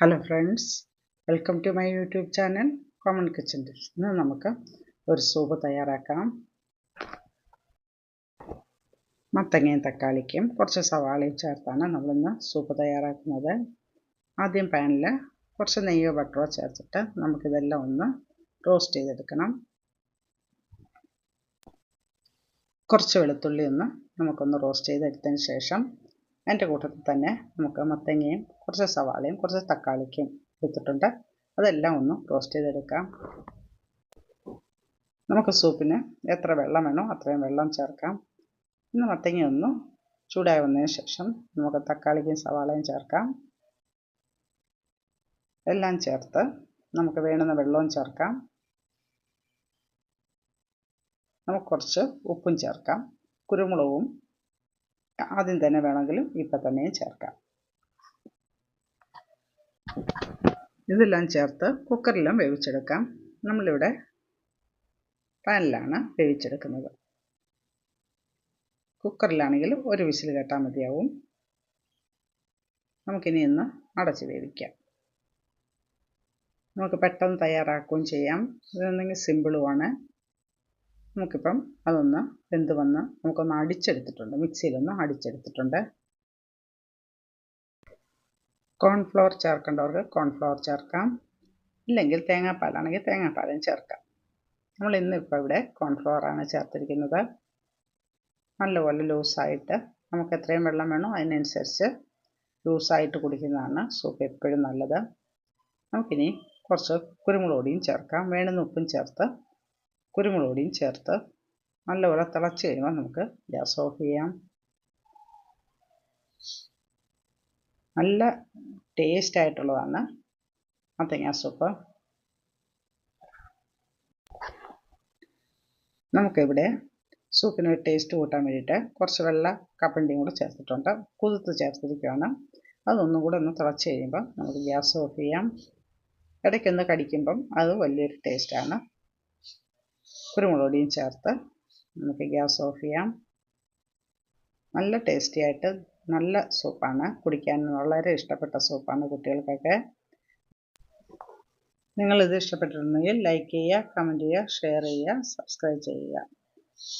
Hello friends welcome to my YouTube channel Common Kitchen ഇന്ന് നമുക്ക് ഒരു സൂപ്പ് തയ്യാറാക്കാം. മത്തങ്ങയും തക്കാളിക്കും കുറച്ച് സവാളയും ചേർത്താണ് നമ്മളിന്ന് സൂപ്പ് തയ്യാറാക്കുന്നത്. ആദ്യം പാനിൽ കുറച്ച് നെയ്യോ ബട്ടറോ ചേർത്തിട്ട് നമുക്കിതെല്ലാം ഒന്ന് റോസ്റ്റ് ചെയ്തെടുക്കണം. കുറച്ച് വെളുത്തുള്ളി ഒന്ന് നമുക്കൊന്ന് റോസ്റ്റ് ചെയ്തെടുത്തതിന് ശേഷം അതിന്റെ കൂട്ടത്തിൽ തന്നെ നമുക്ക് മത്തങ്ങയും കുറച്ച് സവാളയും കുറച്ച് തക്കാളിക്കും എടുത്തിട്ടുണ്ട്. അതെല്ലാം ഒന്ന് റോസ്റ്റ് ചെയ്തെടുക്കാം. നമുക്ക് സൂപ്പിന് എത്ര വെള്ളം വേണോ അത്രയും വെള്ളം ചേർക്കാം. ഇന്ന് മത്തങ്ങ ഒന്ന് ചൂടായി വന്നതിന് ശേഷം നമുക്ക് തക്കാളിക്കും സവാളയും ചേർക്കാം. എല്ലാം ചേർത്ത് നമുക്ക് വേണ്ടുന്ന വെള്ളവും ചേർക്കാം. നമുക്ക് കുറച്ച് ഉപ്പും ചേർക്കാം. കുരുമുളകും ആദ്യം തന്നെ വേണമെങ്കിലും ഇപ്പം തന്നെയും ചേർക്കാം. ഇതെല്ലാം ചേർത്ത് കുക്കറിലും വേവിച്ചെടുക്കാം. നമ്മളിവിടെ പാനിലാണ് വേവിച്ചെടുക്കുന്നത്. കുക്കറിലാണെങ്കിൽ ഒരു വിസിൽ കേട്ടാൽ മതിയാവും. നമുക്കിനി ഇന്ന് അടച്ച് വേവിക്കാം. നമുക്ക് പെട്ടെന്ന് തയ്യാറാക്കുകയും ചെയ്യാം. ഇതെന്തെങ്കിലും സിമ്പിളുമാണ് നമുക്കിപ്പം അതൊന്ന് വെന്ത് വന്ന് നമുക്കൊന്ന് അടിച്ചെടുത്തിട്ടുണ്ട്. മിക്സിയിലൊന്ന് അടിച്ചെടുത്തിട്ടുണ്ട്. കോൺഫ്ലവർ ചേർക്കേണ്ടവർക്ക് കോൺഫ്ലവർ ചേർക്കാം. ഇല്ലെങ്കിൽ തേങ്ങാപ്പാലാണെങ്കിൽ തേങ്ങാപ്പാലും ചേർക്കാം. നമ്മൾ ഇന്നിപ്പോൾ ഇവിടെ കോൺഫ്ലവറാണ് ചേർത്തിരിക്കുന്നത്. നല്ലപോലെ ലൂസായിട്ട് നമുക്ക് എത്രയും വെള്ളം വേണോ അതിനനുസരിച്ച് ലൂസായിട്ട് കുടിക്കുന്നതാണ് സൂപ്പ് എപ്പോഴും നല്ലത്. നമുക്കിനി കുറച്ച് കുരുമുളക് പൊടിയും ചേർക്കാം. വേണമെന്ന് ഉപ്പും ചേർത്ത് കുരുമുളക് പൊടിയും ചേർത്ത് നല്ലപോലെ തിളച്ച് കഴിയുമ്പോൾ നമുക്ക് ഗ്യാസ് ഓഫ് ചെയ്യാം. നല്ല ടേസ്റ്റ് ആയിട്ടുള്ളതാണ് മത്തങ്ങ സൂപ്പ് നമുക്കിവിടെ സൂപ്പിന് ടേസ്റ്റ് കൂട്ടാൻ വേണ്ടിയിട്ട് കുറച്ച് വെള്ള കപ്പണ്ടിയും കൂടെ ചേർത്തിട്ടുണ്ട്. കുതിർത്ത് ചേർത്തിരിക്കുകയാണ്. അതൊന്നും കൂടെ ഒന്ന് തിളച്ച് കഴിയുമ്പോൾ നമുക്ക് ഗ്യാസ് ഓഫ് ചെയ്യാം. ഇടയ്ക്കൊന്ന് കടിക്കുമ്പം അത് വലിയൊരു ടേസ്റ്റാണ് കുരുമുളക് പൊടിയും ചേർത്ത് നമുക്ക് ഗ്യാസ് ഓഫ് ചെയ്യാം. നല്ല ടേസ്റ്റി ആയിട്ട് നല്ല സൂപ്പാണ് കുടിക്കാൻ വളരെ ഇഷ്ടപ്പെട്ട സൂപ്പാണ് കുട്ടികൾക്കൊക്കെ. നിങ്ങളിത് ഇഷ്ടപ്പെട്ടിട്ടുണ്ടെങ്കിൽ ലൈക്ക് ചെയ്യുക കമന്റ് ചെയ്യുക ഷെയർ ചെയ്യുക സബ്സ്ക്രൈബ് ചെയ്യുക.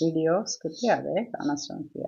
വീഡിയോ സ്കിപ്പ് ചെയ്യാതെ കാണാൻ ശ്രമിക്കുക.